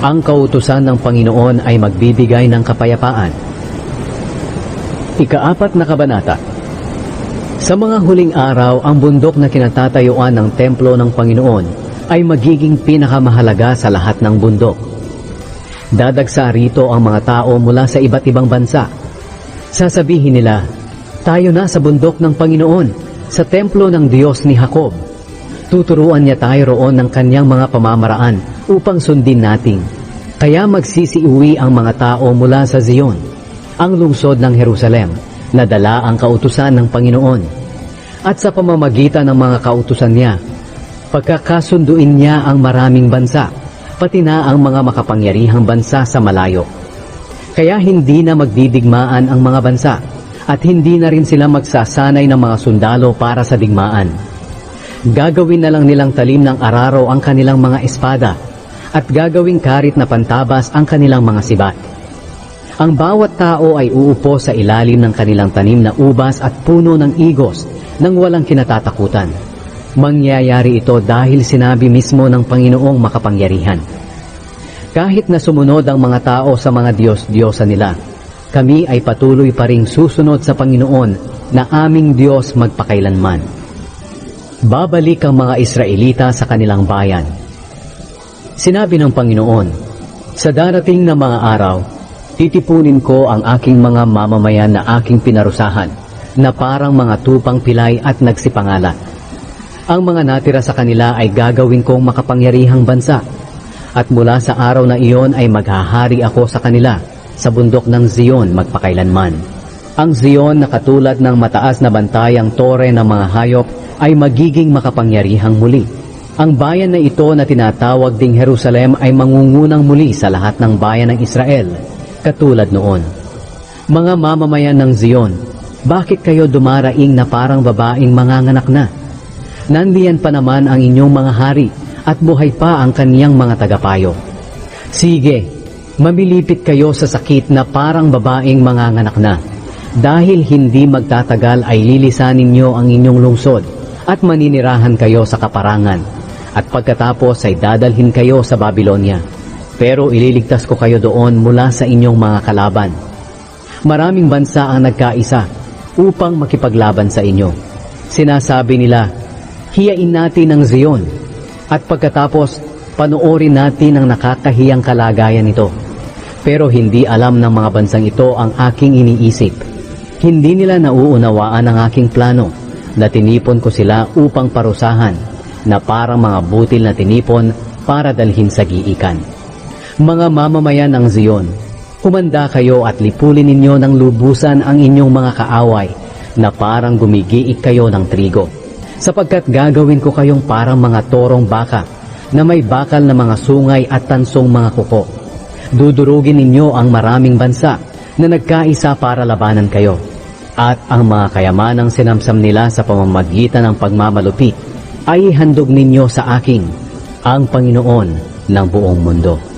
Ang kautusan ng Panginoon ay magbibigay ng kapayapaan. Ikaapat na kabanata Sa mga huling araw, ang bundok na kinatatayuan ng templo ng Panginoon ay magiging pinakamahalaga sa lahat ng bundok. Dadagsa rito ang mga tao mula sa iba't ibang bansa. Sasabihin nila, tayo na sa bundok ng Panginoon, sa templo ng Diyos ni Jacob. Tuturuan niya tayo roon ng kanyang mga pamamaraan upang sundin natin. Kaya magsisiuwi ang mga tao mula sa Zion, ang lungsod ng Jerusalem, na dala ang kautusan ng Panginoon. At sa pamamagitan ng mga kautusan niya, pagkakasunduin niya ang maraming bansa, pati na ang mga makapangyarihang bansa sa malayo. Kaya hindi na magdidigmaan ang mga bansa, at hindi na rin sila magsasanay ng mga sundalo para sa digmaan. Gagawin na lang nilang talim ng araro ang kanilang mga espada at gagawing karit na pantabas ang kanilang mga sibat. Ang bawat tao ay uupo sa ilalim ng kanilang tanim na ubas at puno ng igos nang walang kinatatakutan. Mangyayari ito dahil sinabi mismo ng Panginoong makapangyarihan. Kahit na sumunod ang mga tao sa mga Diyos-Diyosa nila, kami ay patuloy pa ring susunod sa Panginoon na aming Diyos magpakailanman. Babalik ang mga Israelita sa kanilang bayan. Sinabi ng Panginoon, Sa darating na mga araw, titipunin ko ang aking mga mamamayan na aking pinarusahan, na parang mga tupang pilay at nagsipangalan. Ang mga natira sa kanila ay gagawin kong makapangyarihang bansa, at mula sa araw na iyon ay maghahari ako sa kanila sa bundok ng Zion magpakailanman. Ang Zion na katulad ng mataas na bantayang tore ng mga hayop ay magiging makapangyarihang muli. Ang bayan na ito na tinatawag ding Jerusalem ay mangungunang muli sa lahat ng bayan ng Israel, katulad noon. Mga mamamayan ng Zion, bakit kayo dumaraing na parang babaeng manganganak na? Nandiyan pa naman ang inyong mga hari at buhay pa ang kaniyang mga tagapayo. Sige, mamilipit kayo sa sakit na parang babaeng manganganak na. Dahil hindi magtatagal ay lilisanin niyo ang inyong lungsod at maninirahan kayo sa kaparangan. At pagkatapos ay dadalhin kayo sa Babylonia. Pero ililigtas ko kayo doon mula sa inyong mga kalaban. Maraming bansa ang nagkaisa upang makipaglaban sa inyo. Sinasabi nila, hiyain natin ang Zion at pagkatapos panoorin natin ang nakakahiyang kalagayan nito. Pero hindi alam ng mga bansang ito ang aking iniisip. Hindi nila nauunawaan ang aking plano na tinipon ko sila upang parusahan na parang mga butil na tinipon para dalhin sa giikan. Mga mamamayan ng Zion, humanda kayo at lipulin ninyo ng lubusan ang inyong mga kaaway na parang gumigiik kayo ng trigo. Sapagkat gagawin ko kayong parang mga torong baka na may bakal na mga sungay at tansong mga kuko. Dudurugin ninyo ang maraming bansa na nagkaisa para labanan kayo. At ang mga kayamanang sinamsam nila sa pamamagitan ng pagmamalupit ay handog ninyo sa aking, ang Panginoon ng buong mundo.